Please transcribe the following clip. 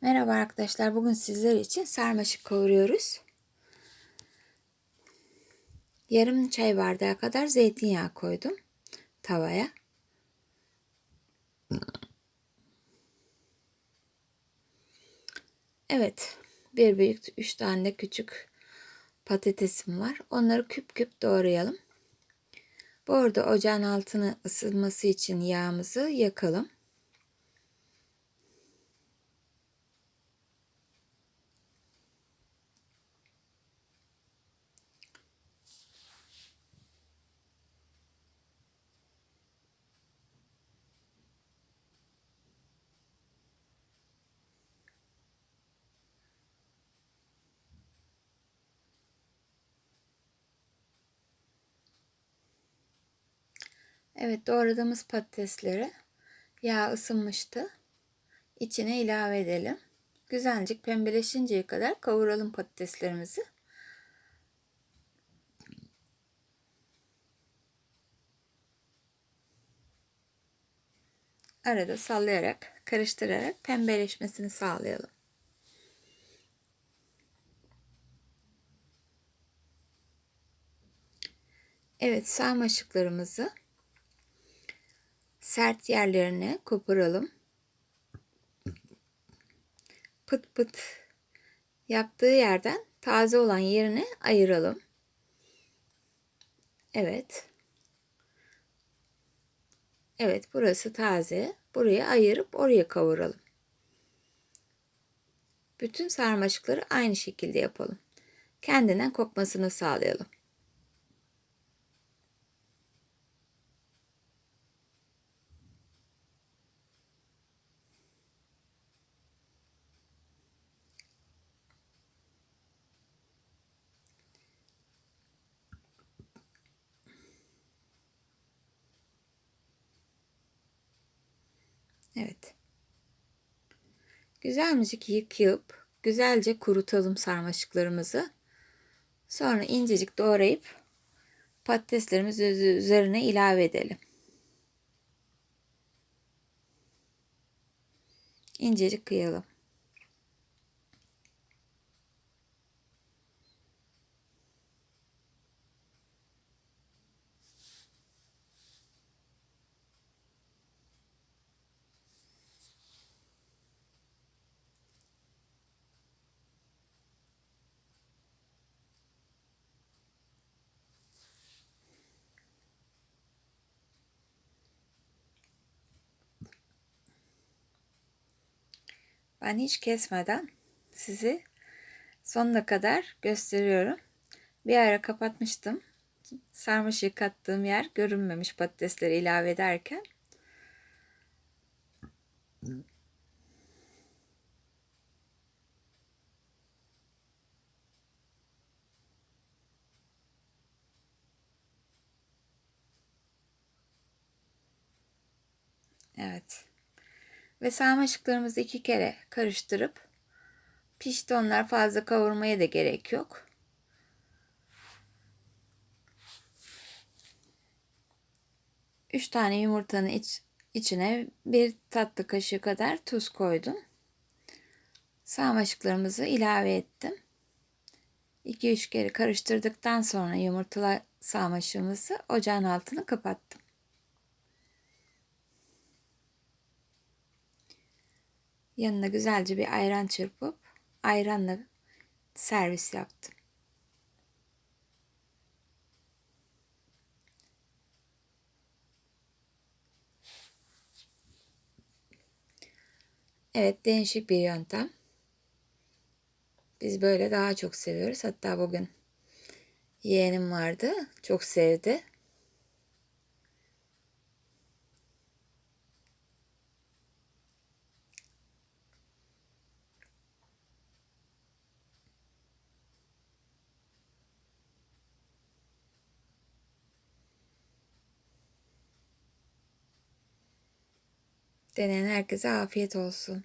Merhaba arkadaşlar. Bugün sizler için sarmaşık kavuruyoruz. Yarım çay bardağı kadar zeytinyağı koydum tavaya. Evet. Bir büyük, üç tane de küçük patatesim var. Onları küp küp doğrayalım. Bu arada ocağın altını ısınması için yağımızı yakalım. Evet doğradığımız patatesleri yağ ısınmıştı. İçine ilave edelim. Güzelcik pembeleşinceye kadar kavuralım patateslerimizi. Arada sallayarak, karıştırarak pembeleşmesini sağlayalım. Evet sarmaşıklarımızı sert yerlerini koparalım. Pıt pıt yaptığı yerden taze olan yerine ayıralım. Evet. Evet burası taze. Buraya ayırıp oraya kavuralım. Bütün sarmaşıkları aynı şekilde yapalım. Kendinden kopmasını sağlayalım. Evet. Güzelcik yıkayıp güzelce kurutalım sarmaşıklarımızı. Sonra incecik doğrayıp patateslerimizi üzerine ilave edelim. İncecik kıyalım. Ben hiç kesmeden sizi sonuna kadar gösteriyorum. Bir ara kapatmıştım. Sarmaşık kattığım yer görünmemiş patatesleri ilave ederken. Evet. Ve sarmaşıklarımızı iki kere karıştırıp pişti onlar fazla kavurmaya da gerek yok. Üç tane yumurtanın iç, içine bir tatlı kaşığı kadar tuz koydum. Sarmaşıklarımızı ilave ettim. 2-3 kere karıştırdıktan sonra yumurtalı sarmaşığımızı ocağın altını kapattım. Yanına güzelce bir ayran çırpıp ayranla servis yaptım. Evet değişik bir yöntem. Biz böyle daha çok seviyoruz. Hatta bugün yeğenim vardı. Çok sevdi. Deneyen herkese afiyet olsun.